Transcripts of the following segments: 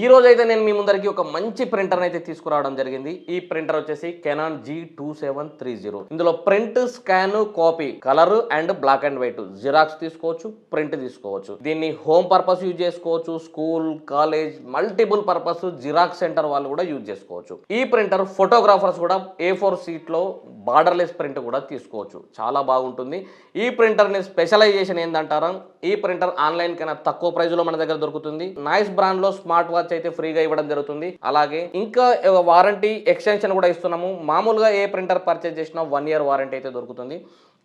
ఈ రోజు అయితే నేను మీ ముందరికి ఒక మంచి ప్రింటర్ అయితే తీసుకురావడం జరిగింది. ఈ ప్రింటర్ వచ్చేసి Canon G two seven three zero ఇందులో print scan copy colour and black and white xerox తీసుకోవచ్చు ప్రింట్ తీసుకోవచ్చు. దీన్ని హోమ్ పర్పస్ యూజ్ చేసుకోవచ్చు school college multiple purpose xerox centre వాళ్ళు కూడా యూజ్ చేసుకోవచ్చు. ఈ ప్రింటర్ ఫోటోగ్రాఫర్స్ కూడా ఏ ఫోర్ సీట్లో బార్డర్లెస్ ప్రింట్ కూడా తీసుకోవచ్చు. చాలా బాగుంటుంది. ఈ ప్రింటర్ని స్పెషలైజేషన్ ఏంటంటారా ఈ ప్రింటర్ ఆన్లైన్ కన్నా తక్కువ ప్రైస్లో మన దగ్గర దొరుకుతుంది. నైస్ బ్రాండ్లో స్మార్ట్ వాచ్ అయితే ఫ్రీగా ఇవ్వడం జరుగుతుంది. అలాగే ఇంకా వారంటీ ఎక్స్టెన్షన్ కూడా ఇస్తున్నాము. మామూలుగా ఏ ప్రింటర్ పర్చేజ్ చేసినా వన్ ఇయర్ వారంటీ అయితే దొరుకుతుంది.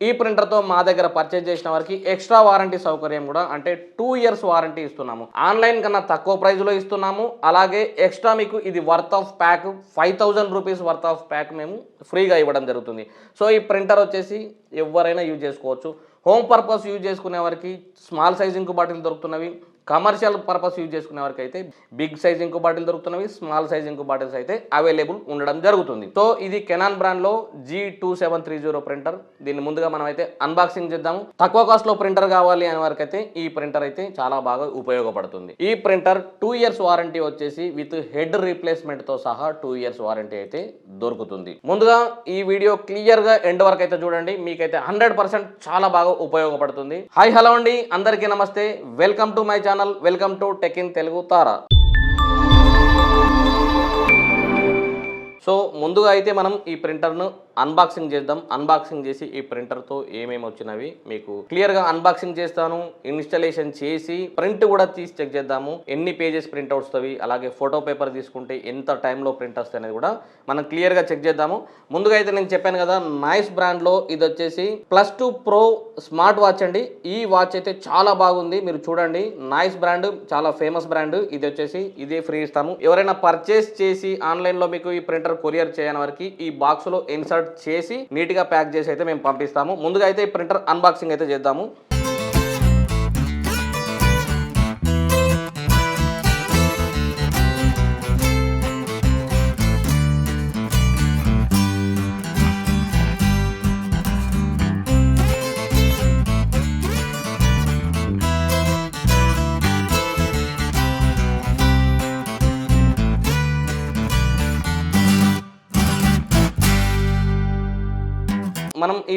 ఈ ప్రింటర్తో మా దగ్గర పర్చేజ్ చేసిన వారికి ఎక్స్ట్రా వారంటీ సౌకర్యం కూడా అంటే టూ ఇయర్స్ వారంటీ ఇస్తున్నాము. ఆన్లైన్ కన్నా తక్కువ ప్రైస్లో ఇస్తున్నాము. అలాగే ఎక్స్ట్రా మీకు ఇది worth of pack five thousand rupees worth of pack మేము ఫ్రీగా ఇవ్వడం జరుగుతుంది. సో ఈ ప్రింటర్ వచ్చేసి ఎవరైనా యూజ్ చేసుకోవచ్చు. హోమ్ పర్పస్ యూజ్ చేసుకునే వారికి స్మాల్ సైజ్ ఇంకు బాటిల్ దొరుకుతున్నవి కమర్షియల్ పర్పస్ యూజ్ చేసుకునే వారికైతే అయితే బిగ్ సైజ్ ఇంకో బాటిల్ దొరుకుతున్నవి స్మాల్ సైజ్ ఇంకో బాటిల్స్ అయితే అవైలబుల్ ఉండడం జరుగుతుంది. సో ఇది కెనాన్ బ్రాండ్లో G two seven three zero printer. దీన్ని ముందుగా మనం అయితే అన్బాక్సింగ్ చేద్దాము. తక్కువ కాస్ట్లో ప్రింటర్ కావాలి అనే వారికి అయితే ఈ ప్రింటర్ అయితే చాలా బాగా ఉపయోగపడుతుంది. ఈ ప్రింటర్ టూ ఇయర్స్ వారంటీ వచ్చేసి విత్ హెడ్ రీప్లేస్మెంట్తో సహా టూ ఇయర్స్ వారంటీ అయితే దొరుకుతుంది. ముందుగా ఈ వీడియో క్లియర్గా ఎండ్ వరకు అయితే చూడండి. మీకైతే హండ్రెడ్ పర్సెంట్ చాలా బాగా ఉపయోగపడుతుంది. హాయ్ హలో అండి. అందరికీ నమస్తే. Welcome to my channel welcome to tech in Telugu Tara. So ముందుగా అయితే మనం ఈ ప్రింటర్ను అన్బాక్సింగ్ చేద్దాం. అన్బాక్సింగ్ చేసి ఈ ప్రింటర్తో ఏమేమి వచ్చినవి మీకు క్లియర్గా అన్బాక్సింగ్ చేస్తాను. ఇన్స్టాలేషన్ చేసి ప్రింట్ కూడా తీసి చెక్ చేద్దాము. ఎన్ని పేజెస్ ప్రింట్ వస్తుంది అలాగే ఫోటో పేపర్ తీసుకుంటే ఎంత టైంలో ప్రింట్ వస్తాయి అనేది కూడా మనం క్లియర్గా చెక్ చేద్దాము. ముందుగా అయితే నేను చెప్పాను కదా నైస్ బ్రాండ్లో ఇది వచ్చేసి plus two pro smart watch అండి. ఈ వాచ్ అయితే చాలా బాగుంది. మీరు చూడండి నైస్ బ్రాండ్ చాలా ఫేమస్ బ్రాండ్ ఇది వచ్చేసి ఇదే ఫ్రీ ఇస్తాము. ఎవరైనా పర్చేస్ చేసి ఆన్లైన్లో మీకు ఈ ప్రింటర్ కొరియర్ చేయని వారికి ఈ బాక్స్లో ఇన్సర్ట్ చేసి నీట్గా ప్యాక్ చేసి అయితే మేము పంపిస్తాము. ముందుగా అయితే ప్రింటర్ అన్బాక్సింగ్ అయితే చేద్దాము.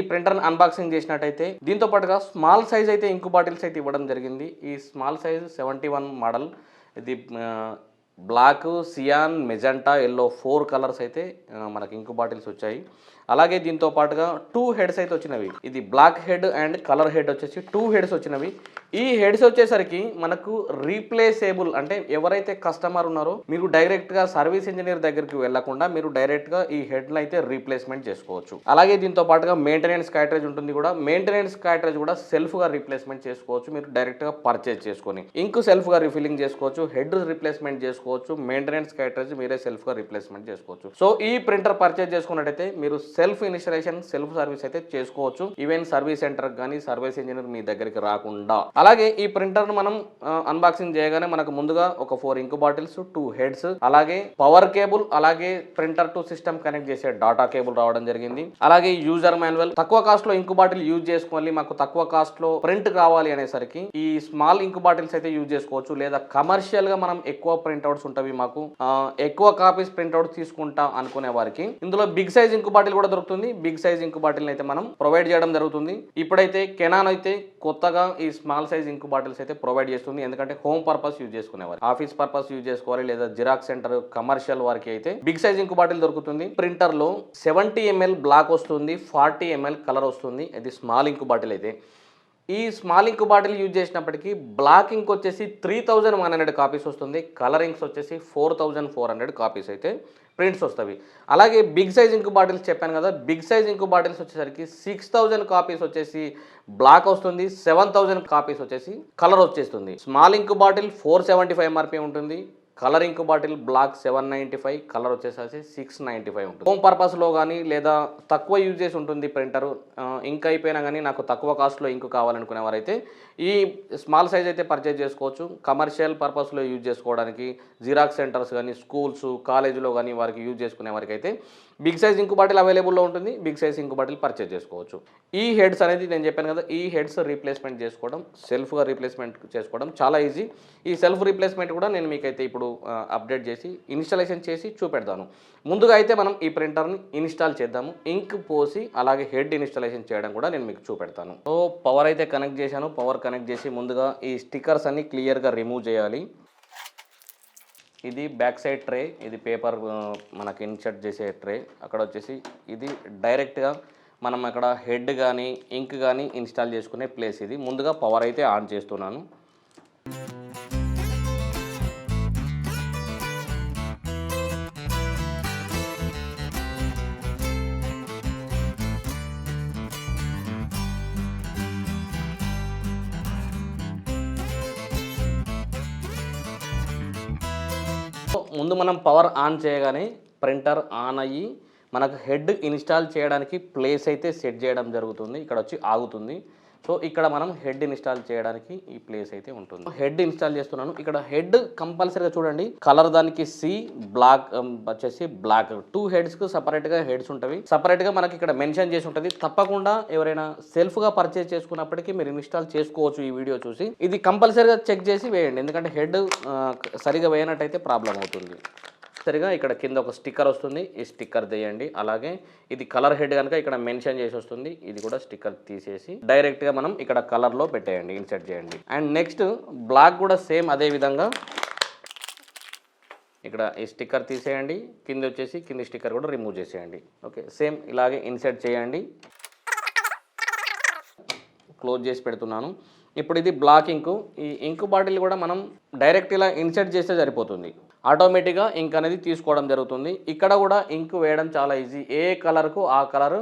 ఈ ప్రింటర్ని అన్బాక్సింగ్ చేసినట్టయితే దీంతో పాటుగా స్మాల్ సైజ్ అయితే ఇంకు బాటిల్స్ అయితే ఇవ్వడం జరిగింది. ఈ small size seventy one model ఇది black cyan magenta yellow four colours అయితే మనకి ఇంకు బాటిల్స్ వచ్చాయి. అలాగే దీంతో పాటుగా టూ హెడ్స్ అయితే వచ్చినవి. ఇది black head and colour head వచ్చేసి టూ హెడ్స్ వచ్చినవి. ఈ హెడ్స్ వచ్చేసరికి మనకు రీప్లేసేబుల్ అంటే ఎవరైతే కస్టమర్ ఉన్నారో మీరు డైరెక్ట్గా సర్వీస్ ఇంజనీర్ దగ్గరికి వెళ్ళకుండా మీరు డైరెక్ట్గా ఈ హెడ్ను అయితే రీప్లేస్మెంట్ చేసుకోవచ్చు. అలాగే దీంతో పాటుగా మెయింటెనెన్స్ క్యాటరేజ్ ఉంటుంది కూడా. మెయింటెనెన్స్ క్యాటరేజ్ కూడా సెల్ఫ్గా రీప్లేస్మెంట్ చేసుకోవచ్చు. మీరు డైరెక్ట్గా పర్చేజ్ చేసుకొని ఇంక్ సెల్ఫ్గా రీఫిల్లింగ్ చేసుకోవచ్చు. హెడ్ రీప్లేస్మెంట్ చేసుకోవచ్చు. మెయింటెనెన్స్ క్యాటరేజ్ మీరే సెల్ఫ్గా రీప్లేస్మెంట్ చేసుకోవచ్చు. సో ఈ ప్రింటర్ పర్చేజ్ చేసుకున్నట్టయితే మీరు సెల్ఫ్ ఇన్స్టలేషన్ సెల్ఫ్ సర్వీస్ అయితే చేసుకోవచ్చు. ఈవెన్ సర్వీస్ సెంటర్ కానీ సర్వీస్ ఇంజనీర్ మీ దగ్గరికి రాకుండా. అలాగే ఈ ప్రింటర్ మనం అన్బాక్సింగ్ చేయగానే మనకు ముందుగా ఒక four ink bottles two heads అలాగే పవర్ కేబుల్ అలాగే ప్రింటర్ టు సిస్టమ్ కనెక్ట్ చేసే డాటా కేబుల్ రావడం జరిగింది. అలాగే యూజర్ మాన్యువల్ తక్కువ కాస్ట్లో ఇంకు బాటిల్ యూజ్ చేసుకోవాలి మాకు తక్కువ కాస్ట్లో ప్రింట్ కావాలి అనేసరికి ఈ స్మాల్ ఇంకు బాటిల్స్ అయితే యూజ్ చేసుకోవచ్చు. లేదా కమర్షియల్గా మనం ఎక్కువ ప్రింట్అవుట్స్ ఉంటవి మాకు ఎక్కువ కాపీస్ ప్రింట్అవుట్స్ తీసుకుంటాం అనుకునే వారికి. ఇందులో బిగ్ సైజ్ ఇంకు బాటిల్ కూడా దొరుకుతుంది. బిగ్ సైజ్ ఇంకు బాటిల్ అయితే మనం ప్రొవైడ్ చేయడం జరుగుతుంది. ఇప్పుడైతే కెనాన్ అయితే కొత్తగా ఈ స్మాల్ సైజ్ ఇంకు బాటిల్స్ అయితే ప్రొవైడ్ చేస్తుంది. ఎందుకంటే హోమ్ పర్పస్ యూజ్ చేసుకునేవారు. ఆఫీస్ పర్పస్ యూజ్ చేసుకోవాలి లేదా జిరాక్స్ సెంటర్ కమర్షియల్ వారికి అయితే బిగ్ సైజ్ ఇంకు బాటిల్ దొరుకుతుంది. ప్రింటర్లో సెవెంటీ ఎంఎల్ బ్లాక్ వస్తుంది. ఫార్టీ ఎంఎల్ కలర్ వస్తుంది. ఇది స్మాల్ ఇంకు బాటిల్ అయితే. ఈ స్మాల్ ఇంక్ బాటిల్ యూజ్ చేసినప్పటికీ బ్లాక్ ఇంక్ వచ్చేసి three thousand one hundred copies వస్తుంది. కలరింగ్స్ వచ్చేసి four thousand four hundred copies అయితే ప్రింట్స్ వస్తాయి. అలాగే బిగ్ సైజ్ ఇంకు బాటిల్స్ చెప్పాను కదా బిగ్ సైజ్ ఇంకు బాటిల్స్ వచ్చేసరికి సిక్స్ థౌజండ్ కాపీస్ వచ్చేసి బ్లాక్ వస్తుంది సెవెన్ థౌజండ్ కాపీస్ వచ్చేసి కలర్ వచ్చేస్తుంది. Small ink bottle four seventy five MRP ఉంటుంది. Colour ink bottle black seven ninety five colour వచ్చేసేసి six ninety five ఉంటుంది. హోమ్ పర్పస్లో కానీ లేదా తక్కువ యూజ్ చేసి ఉంటుంది ప్రింటర్ ఇంక్ అయిపోయినా కానీ నాకు తక్కువ కాస్ట్లో ఇంక్ కావాలనుకునే వారైతే ఈ స్మాల్ సైజ్ అయితే పర్చేజ్ చేసుకోవచ్చు. కమర్షియల్ పర్పస్లో యూజ్ చేసుకోవడానికి జిరాక్స్ సెంటర్స్ కానీ స్కూల్స్ కాలేజీలో కానీ వారికి యూజ్ చేసుకునే వారికి అయితే బిగ్ సైజ్ ఇంకు బాటిల్ అవైలబుల్లో ఉంటుంది big size ink bottle purchase చేసుకోవచ్చు. ఈ హెడ్స్ అనేది నేను చెప్పాను కదా ఈ హెడ్స్ రీప్లేస్మెంట్ చేసుకోవడం సెల్ఫ్గా రీప్లేస్మెంట్ చేసుకోవడం చాలా ఈజీ. ఈ సెల్ఫ్ రీప్లేస్మెంట్ కూడా నేను మీకైతే ఇప్పుడు అప్డేట్ చేసి ఇన్స్టాలేషన్ చేసి చూపెడతాను. ముందుగా అయితే మనం ఈ ప్రింటర్ని ఇన్స్టాల్ చేద్దాము. ఇంక్ పోసి అలాగే హెడ్ ఇన్స్టాలేషన్ చేయడం కూడా నేను మీకు చూపెడతాను. సో పవర్ అయితే కనెక్ట్ చేశాను. పవర్ కనెక్ట్ చేసి ముందుగా ఈ స్టిక్కర్స్ అన్ని క్లియర్గా రిమూవ్ చేయాలి. ఇది బ్యాక్ సైడ్ ట్రే ఇది పేపర్ మనకి ఇన్సర్ట్ చేసే ట్రే. అక్కడ వచ్చేసి ఇది డైరెక్ట్గా మనం అక్కడ హెడ్ కానీ ఇంక్ కానీ ఇన్స్టాల్ చేసుకునే ప్లేస్ ఇది. ముందుగా పవర్ అయితే ఆన్ చేస్తున్నాను. ముందు మనం పవర్ ఆన్ చేయగానే ప్రింటర్ ఆన్ అయ్యి మనకు హెడ్ ఇన్స్టాల్ చేయడానికి ప్లేస్ అయితే సెట్ చేయడం జరుగుతుంది. ఇక్కడ వచ్చి ఆగుతుంది. సో ఇక్కడ మనం హెడ్ ఇన్స్టాల్ చేయడానికి ఈ ప్లేస్ అయితే ఉంటుంది. హెడ్ ఇన్స్టాల్ చేస్తున్నాను. ఇక్కడ హెడ్ కంపల్సరీగా చూడండి. కలర్ దానికి సి బ్లాక్ వచ్చేసి బ్లాక్. టూ హెడ్స్కు సపరేట్గా హెడ్స్ ఉంటవి సపరేట్గా మనకి ఇక్కడ మెన్షన్ చేసి ఉంటుంది. తప్పకుండా ఎవరైనా సెల్ఫ్గా పర్చేస్ చేసుకున్నప్పటికీ మీరు ఇన్స్టాల్ చేసుకోవచ్చు ఈ వీడియో చూసి. ఇది కంపల్సరీగా చెక్ చేసి వేయండి. ఎందుకంటే హెడ్ సరిగా వేయనట్టయితే ప్రాబ్లం అవుతుంది. సరిగా ఇక్కడ కింద ఒక స్టిక్కర్ వస్తుంది. ఈ స్టిక్కర్ తీయండి. అలాగే ఇది కలర్ హెడ్ కనుక ఇక్కడ మెన్షన్ చేసి వస్తుంది. ఇది కూడా స్టిక్కర్ తీసేసి డైరెక్ట్గా మనం ఇక్కడ కలర్లో పెట్టేయండి. ఇన్సర్ట్ చేయండి. అండ్ నెక్స్ట్ బ్లాక్ కూడా సేమ్ అదే విధంగా ఇక్కడ ఈ స్టిక్కర్ తీసేయండి. కింద వచ్చేసి కింది స్టిక్కర్ కూడా రిమూవ్ చేసేయండి. ఓకే. సేమ్ ఇలాగే ఇన్సర్ట్ చేయండి. క్లోజ్ చేసి పెడుతున్నాను. ఇప్పుడు ఇది బ్లాక్ ఇంకు. ఈ ఇంకు బాటిల్ కూడా మనం డైరెక్ట్ ఇలా ఇన్సర్ట్ చేస్తే సరిపోతుంది. ఆటోమేటిక్గా ఇంక్ అనేది తీసుకోవడం జరుగుతుంది. ఇక్కడ కూడా ఇంక్ వేయడం చాలా ఈజీ. ఏ కలర్కు ఆ కలర్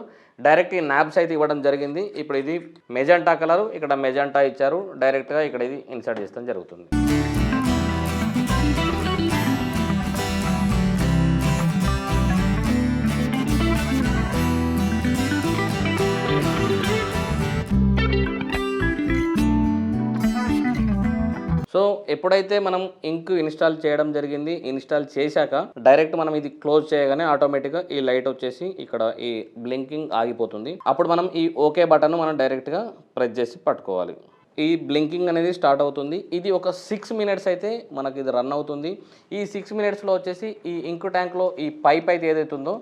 డైరెక్ట్ ఈ నాబ్స్ అయితే ఇవ్వడం జరిగింది. ఇప్పుడు ఇది మెజెంటా కలర్. ఇక్కడ మెజెంటా ఇచ్చారు. డైరెక్ట్గా ఇక్కడ ఇది ఇన్సర్ట్ చేస్తాం జరుగుతుంది ఎప్పుడైతే మనం ఇంక్ ఇన్స్టాల్ చేయడం జరిగింది ఇన్స్టాల్ చేశాక డైరెక్ట్ మనం ఇది క్లోజ్ చేయగానే ఆటోమేటిక్గా ఈ లైట్ వచ్చేసి ఇక్కడ ఈ బ్లింకింగ్ ఆగిపోతుంది. అప్పుడు మనం ఈ ఓకే బటన్ మనం డైరెక్ట్గా ప్రెస్ చేసి పట్టుకోవాలి. ఈ బ్లింకింగ్ అనేది స్టార్ట్ అవుతుంది. ఇది ఒక సిక్స్ మినిట్స్ అయితే మనకి ఇది రన్ అవుతుంది. ఈ సిక్స్ మినిట్స్లో వచ్చేసి ఈ ఇంక్ ట్యాంక్లో ఈ పైప్ అయితే ఏదైతుందో ఉందో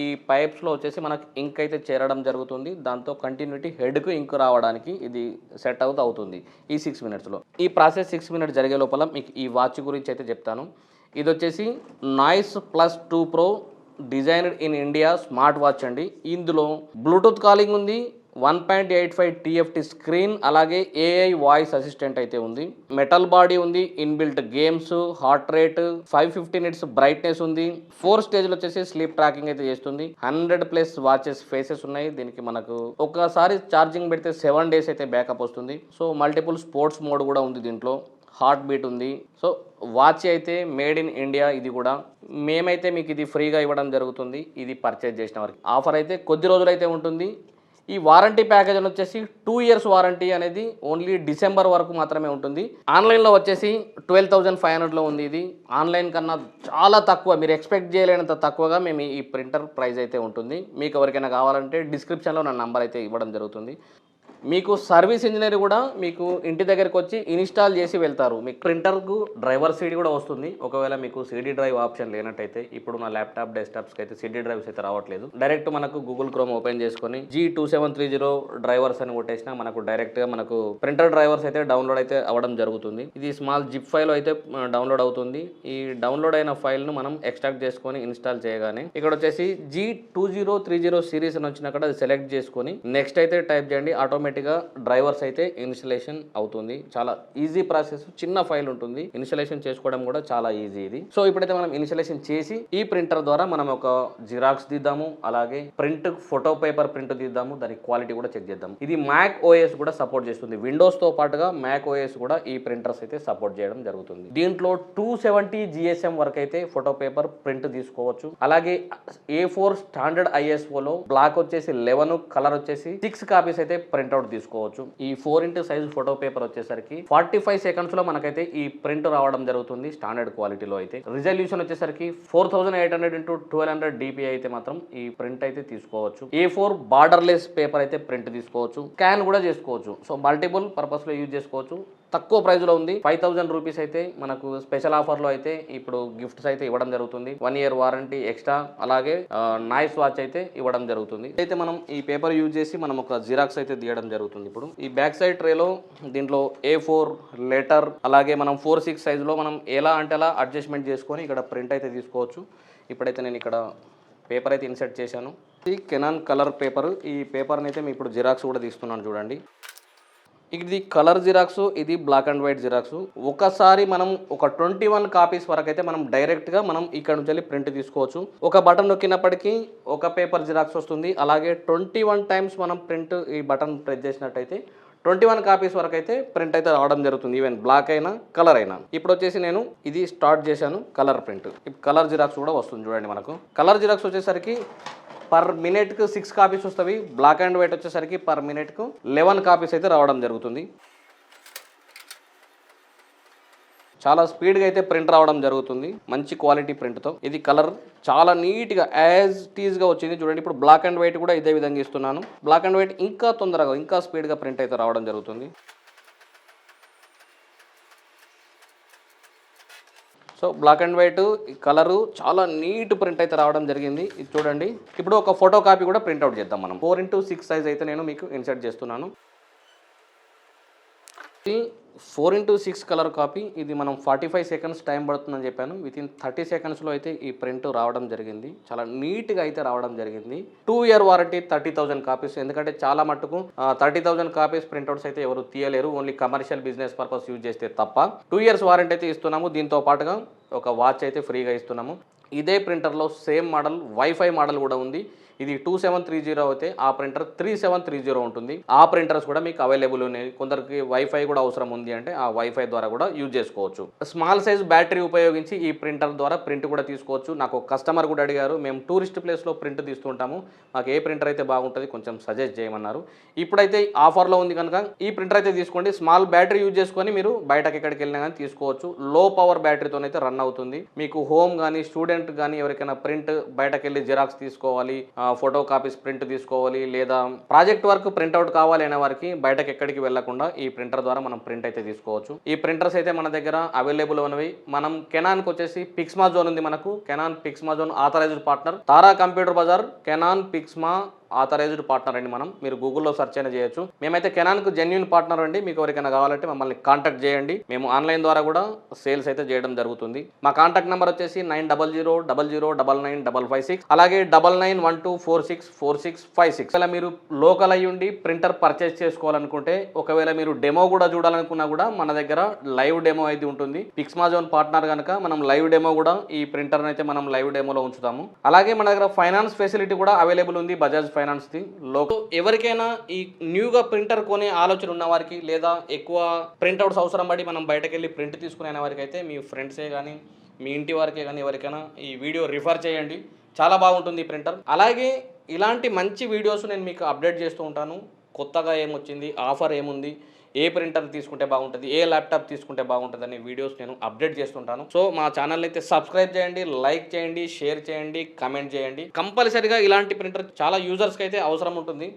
ఈ పైప్స్లో వచ్చేసి మనకు ఇంక్ అయితే చేరడం జరుగుతుంది. దాంతో కంటిన్యూటీ హెడ్కు ఇంక్ రావడానికి ఇది సెట్ అవుతూ అవుతుంది ఈ సిక్స్ మినిట్స్లో ఈ ప్రాసెస్ సిక్స్ మినిట్స్ జరిగే లోపల మీకు ఈ వాచ్ గురించి అయితే చెప్తాను. ఇది వచ్చేసి Noise plus two pro designed in India smart watch అండి. ఇందులో బ్లూటూత్ కాలింగ్ ఉంది. One point eight five TFT screen అలాగే ఏఐ వాయిస్ అసిస్టెంట్ అయితే ఉంది. మెటల్ బాడీ ఉంది inbuilt games heart rate five fifty nits brightness ఉంది. ఫోర్ స్టేజ్లో వచ్చేసి స్లీప్ ట్రాకింగ్ అయితే చేస్తుంది. హండ్రెడ్ ప్లస్ వాచెస్ ఫేసెస్ ఉన్నాయి. దీనికి మనకు ఒకసారి ఛార్జింగ్ పెడితే సెవెన్ డేస్ అయితే బ్యాకప్ వస్తుంది. సో మల్టిపుల్ స్పోర్ట్స్ మోడ్ కూడా ఉంది దీంట్లో. హార్ట్ బీట్ ఉంది. సో వాచ్ అయితే మేడ్ ఇన్ ఇండియా ఇది కూడా. మేమైతే మీకు ఇది ఫ్రీగా ఇవ్వడం జరుగుతుంది. ఇది పర్చేజ్ చేసిన వారికి. ఆఫర్ అయితే కొద్ది రోజులైతే ఉంటుంది. ఈ వారంటీ ప్యాకేజ్ వచ్చేసి టూ ఇయర్స్ వారంటీ అనేది ఓన్లీ డిసెంబర్ వరకు మాత్రమే ఉంటుంది. ఆన్లైన్లో వచ్చేసి ట్వెల్వ్ థౌజండ్ ఫైవ్ హండ్రెడ్లో ఉంది ఇది. ఆన్లైన్ కన్నా చాలా తక్కువ మీరు ఎక్స్పెక్ట్ చేయలేనంత తక్కువగా మేము ఈ ప్రింటర్ ప్రైస్ అయితే ఉంటుంది. మీకు ఎవరికైనా కావాలంటే డిస్క్రిప్షన్లో నా నంబర్ అయితే ఇవ్వడం జరుగుతుంది. మీకు సర్వీస్ ఇంజనీర్ కూడా మీకు ఇంటి దగ్గరికి వచ్చి ఇన్స్టాల్ చేసి వెళ్తారు. మీకు ప్రింటర్కు డ్రైవర్ సీడీ కూడా వస్తుంది. ఒకవేళ మీకు సీడీ డ్రైవ్ ఆప్షన్ లేనట్టయితే ఇప్పుడు నా ల్యాప్టాప్ డెస్క్టాప్స్కి అయితే సీడీ డ్రైవ్స్ అయితే రావట్లేదు. డైరెక్ట్ మనకు గూగుల్ క్రోమ్ ఓపెన్ చేసుకొని G two seven three zero drivers అని కొట్టేసినా మనకు డైరెక్ట్గా మనకు ప్రింటర్ డ్రైవర్స్ అయితే డౌన్లోడ్ అయితే అవ్వడం జరుగుతుంది. ఇది స్మాల్ జిప్ ఫైల్ అయితే డౌన్లోడ్ అవుతుంది. ఈ డౌన్లోడ్ అయిన ఫైల్ను మనం ఎక్స్ట్రాక్ట్ చేసుకొని ఇన్స్టాల్ చేయగానే ఇక్కడ వచ్చేసి G two zero three zero series అని వచ్చినక్కడ సెలెక్ట్ చేసుకొని నెక్స్ట్ అయితే టైప్ చేయండి. ఆటోమేటిక్గా డ్రైవర్స్ అయితే ఇన్స్టలేషన్ అవుతుంది. చాలా ఈజీ ప్రాసెస్ చిన్న ఫైల్ ఉంటుంది. ఇన్స్టలేషన్ చేసుకోవడం కూడా చాలా ఈజీ ఇది. సో ఇప్పుడైతే మనం ఇన్స్టలేషన్ చేసి ఈ ప్రింటర్ ద్వారా మనం ఒక జిరాక్స్ దిద్దాము అలాగే ప్రింట్ ఫోటో పేపర్ ప్రింట్ తీద్దాము దాని క్వాలిటీ కూడా చెక్ చేద్దాం ఇది మ్యాక్ ఓఎస్ కూడా సపోర్ట్ చేస్తుంది. విండోస్తో పాటుగా మ్యాక్ ఓఎస్ కూడా ఈ ప్రింటర్స్ అయితే సపోర్ట్ చేయడం జరుగుతుంది. దీంట్లో టూ సెవెంటీ జిఎస్ఎం వరకు అయితే ఫోటో పేపర్ ప్రింట్ తీసుకోవచ్చు. అలాగే ఏ ఫోర్ స్టాండర్డ్ ఐఎస్ఓలో బ్లాక్ వచ్చేసి లెవెన్ కలర్ వచ్చేసి సిక్స్ కాపీస్ అయితే ప్రింట్అవుట్ ప్రింట్అవుట్ తీసుకోవచ్చు. ఈ four into size photo paper వచ్చేసరికి ఫార్టీ ఫైవ్ సెకండ్స్లో మనకైతే ఈ ప్రింట్ రావడం జరుగుతుంది స్టాండర్డ్ క్వాలిటీలో అయితే. రిజల్యూషన్ వచ్చేసరికి four thousand eight hundred into twelve hundred DPI అయితే మాత్రం ఈ ప్రింట్ అయితే తీసుకోవచ్చు. ఏ ఫోర్ బార్డర్లెస్ పేపర్ అయితే ప్రింట్ తీసుకోవచ్చు. స్కాన్ కూడా చేసుకోవచ్చు. సో మల్టిపుల్ పర్పస్లో యూజ్ చేసుకోవచ్చు. తక్కువ ప్రైజ్లో ఉంది. ఫైవ్ థౌసండ్ రూపీస్ అయితే మనకు స్పెషల్ ఆఫర్లో అయితే ఇప్పుడు గిఫ్ట్స్ అయితే ఇవ్వడం జరుగుతుంది. వన్ ఇయర్ వారంటీ ఎక్స్ట్రా అలాగే నాయిస్ వాచ్ అయితే ఇవ్వడం జరుగుతుంది. అయితే మనం ఈ పేపర్ యూజ్ చేసి మనం ఒక జిరాక్స్ అయితే తీయడం జరుగుతుంది ఇప్పుడు. ఈ బ్యాక్ సైడ్ ట్రేలో దీంట్లో ఏ ఫోర్ లెటర్ అలాగే మనం ఫోర్ సిక్స్ సైజులో మనం ఎలా అంటే అలా అడ్జస్ట్మెంట్ చేసుకొని ఇక్కడ ప్రింట్ అయితే తీసుకోవచ్చు. ఇప్పుడైతే నేను ఇక్కడ పేపర్ అయితే ఇన్సర్ట్ చేశాను. ఈ కెనాన్ కలర్ పేపర్ ఈ పేపర్ని అయితే మీ ఇప్పుడు జిరాక్స్ కూడా తీస్తున్నాను చూడండి. ఇది కలర్ జిరాక్స్ ఇది బ్లాక్ అండ్ వైట్ జిరాక్స్. ఒకసారి మనం ఒక ట్వంటీ వన్ కాపీస్ వరకు అయితే మనం డైరెక్ట్గా మనం ఇక్కడ నుంచి వెళ్ళి ప్రింట్ తీసుకోవచ్చు. ఒక బటన్ నొక్కినప్పటికీ ఒక పేపర్ జిరాక్స్ వస్తుంది. అలాగే ట్వంటీ వన్ టైమ్స్ మనం ప్రింట్ ఈ బటన్ ప్రెస్ చేసినట్టయితే ట్వంటీ వన్ కాపీస్ వరకు అయితే ప్రింట్ అయితే రావడం జరుగుతుంది. ఈవెన్ బ్లాక్ అయినా కలర్ అయినా. ఇప్పుడు వచ్చేసి నేను ఇది స్టార్ట్ చేశాను కలర్ ప్రింట్ ఇప్పుడు కలర్ జిరాక్స్ కూడా వస్తుంది చూడండి మనకు. కలర్ జిరాక్స్ వచ్చేసరికి పర్ మినిట్కు సిక్స్ కాపీస్ వస్తాయి. బ్లాక్ అండ్ వైట్ వచ్చేసరికి పర్ మినిట్కు లెవెన్ కాపీస్ అయితే రావడం జరుగుతుంది. చాలా స్పీడ్గా అయితే ప్రింట్ రావడం జరుగుతుంది. మంచి క్వాలిటీ ప్రింట్తో. ఇది కలర్ చాలా నీట్గా యాజ్ టీజ్గా వచ్చింది. చూడండి ఇప్పుడు బ్లాక్ అండ్ వైట్ కూడా ఇదే విధంగా ఇస్తున్నాను. బ్లాక్ అండ్ వైట్ ఇంకా తొందరగా ఇంకా స్పీడ్గా ప్రింట్ అయితే రావడం జరుగుతుంది. So black and white colour చాలా నీట్ ప్రింట్ అయితే రావడం జరిగింది. ఇది చూడండి. ఇప్పుడు ఒక ఫోటో కాపీ కూడా ప్రింట్అవుట్ చేద్దాం మనం. ఫోర్ ఇంటూ సిక్స్ సైజ్ అయితే నేను మీకు ఇన్సర్ట్ చేస్తున్నాను. Four into six colour copy ఇది మనం ఫార్టీ ఫైవ్ సెకండ్స్ టైం పడుతుందని చెప్పాను. విత్ ఇన్ థర్టీ సెకండ్స్లో అయితే ఈ ప్రింట్ రావడం జరిగింది. చాలా నీట్గా అయితే రావడం జరిగింది. Two year warranty thirty thousand copies. ఎందుకంటే చాలా మట్టుకు థర్టీ థౌసండ్ కాపీస్ ప్రింట్అవుట్స్ అయితే ఎవరు తీయలేరు. Only commercial business purpose use చేస్తే తప్ప. టూ ఇయర్స్ వారంటీ అయితే ఇస్తున్నాము. దీంతో పాటుగా ఒక వాచ్ అయితే ఫ్రీగా ఇస్తున్నాము. ఇదే ప్రింటర్లో సేమ్ మోడల్ వైఫై మోడల్ కూడా ఉంది. ఇది టూ సెవెన్ త్రీ జీరో అయితే ఆ printer three seven three zero ఉంటుంది. ఆ ప్రింటర్స్ కూడా మీకు అవైలబుల్ ఉన్నాయి. కొందరికి వైఫై కూడా అవసరం ఉంది అంటే ఆ వైఫై ద్వారా కూడా యూజ్ చేసుకోవచ్చు. స్మాల్ సైజ్ బ్యాటరీ ఉపయోగించి ఈ ప్రింటర్ ద్వారా ప్రింట్ కూడా తీసుకోవచ్చు. నాకు కస్టమర్ కూడా అడిగారు మేము టూరిస్ట్ ప్లేస్లో ప్రింట్ తీస్తుంటాము. మాకు ఏ ప్రింటర్ అయితే బాగుంటుంది కొంచెం సజెస్ట్ చేయమన్నారు. ఇప్పుడైతే ఆఫర్లో ఉంది కనుక ఈ ప్రింటర్ అయితే తీసుకోండి. స్మాల్ బ్యాటరీ యూజ్ చేసుకొని మీరు బయటకి ఎక్కడికి వెళ్ళినా కానీ తీసుకోవచ్చు. లో పవర్ బ్యాటరీతోనైతే రన్ అవుతుంది. మీకు హోమ్ కానీ స్టూడెంట్ కానీ ఎవరికైనా ప్రింట్ బయటకు వెళ్ళి జిరాక్స్ తీసుకోవాలి. ఫోటో కాపీస్ ప్రింట్ తీసుకోవాలి లేదా ప్రాజెక్ట్ వర్క్ ప్రింట్అవుట్ కావాలి అనే వారికి బయటకు ఎక్కడికి వెళ్ళకుండా ఈ ప్రింటర్ ద్వారా మనం ప్రింట్ అయితే తీసుకోవచ్చు. ఈ ప్రింటర్స్ అయితే మన దగ్గర అవైలబుల్ ఉన్నవి. మనం కెనాన్కి వచ్చేసి పిక్స్మా జోన్ ఉంది మనకు. Canon Pixma zone authorised partner Tara computer Bazaar Canon Pixma authorised partner అండి మనం. మీరు గూగుల్లో సెర్చ్ అయినా చేయొచ్చు. మేమైతే కెనాన్కు జెన్యున్ పార్ట్నర్ అండి. మీకు ఎవరికైనా కావాలంటే మమ్మల్ని కాంటాక్ట్ చేయండి. మేము ఆన్లైన్ ద్వారా కూడా సేల్స్ అయితే చేయడం జరుగుతుంది. మా కాంటాక్ట్ నెంబర్ వచ్చేసి nine double zero double zero double nine double five six అలాగే double nine one two four six four six five six. అలా మీరు లోకల్ అయ్యి ఉండి ప్రింటర్ పర్చేస్ చేసుకోవాలనుకుంటే ఒకవేళ మీరు డెమో కూడా చూడాలనుకున్నా కూడా మన దగ్గర లైవ్ డెమో అయితే ఉంటుంది. పిక్స్మాజోన్ పార్ట్నర్ కనుక మనం లైవ్ డెమో కూడా ఈ ప్రింటర్ అయితే మనం లైవ్ డెమోలో ఉంచుతాము. అలాగే మన దగ్గర ఫైనాన్స్ ఫెసిలిటీ కూడా అవైలబుల్ ఉంది. బజాజ్ ఫైనాన్స్ది లోకల్ ఎవరికైనా ఈ న్యూగా ప్రింటర్ కొనే ఆలోచన ఉన్న వారికి లేదా ఎక్కువ ప్రింట్అవుట్స్ అవసరం పడి మనం బయటకు వెళ్ళి ప్రింట్ తీసుకునే వారికి అయితే మీ ఫ్రెండ్సే కానీ మీ ఇంటి వారికే కానీ ఎవరికైనా ఈ వీడియో రిఫర్ చేయండి. చాలా బాగుంటుంది ఈ ప్రింటర్. అలాగే ఇలాంటి మంచి వీడియోస్ నేను మీకు అప్డేట్ చేస్తూ ఉంటాను. కొత్తగా ఏమొచ్చింది? ఆఫర్ ఏముంది? ఏ ప్రింటర్ తీసుకుంటే బాగుంటుంది ఏ ల్యాప్టాప్ తీసుకుంటే బాగుంటుంది అనే వీడియోస్ నేను అప్డేట్ చేస్తుంటాను. సో మా ఛానల్ అయితే సబ్స్క్రైబ్ చేయండి లైక్ చేయండి షేర్ చేయండి కమెంట్ చేయండి. కంపల్సరీగా ఇలాంటి ప్రింటర్ చాలా యూజర్స్కి అయితే అవసరం ఉంటుంది.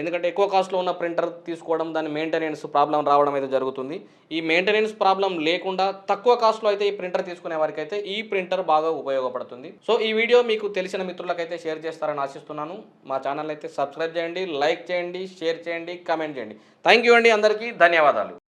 ఎందుకంటే ఎక్కువ కాస్ట్లో ఉన్న ప్రింటర్ తీసుకోవడం దాని మెయింటెనెన్స్ ప్రాబ్లం రావడం అయితే జరుగుతుంది. ఈ మెయింటెనెన్స్ ప్రాబ్లం లేకుండా తక్కువ కాస్ట్లో అయితే ఈ ప్రింటర్ తీసుకునే వారికి అయితే ఈ ప్రింటర్ బాగా ఉపయోగపడుతుంది. సో ఈ వీడియో మీకు తెలిసిన మిత్రులకైతే షేర్ చేస్తారని ఆశిస్తున్నాను. మా ఛానల్ అయితే సబ్స్క్రైబ్ చేయండి లైక్ చేయండి షేర్ చేయండి కమెంట్ చేయండి. థ్యాంక్ యూ అండి అందరికీ. ధన్యవాదాలు.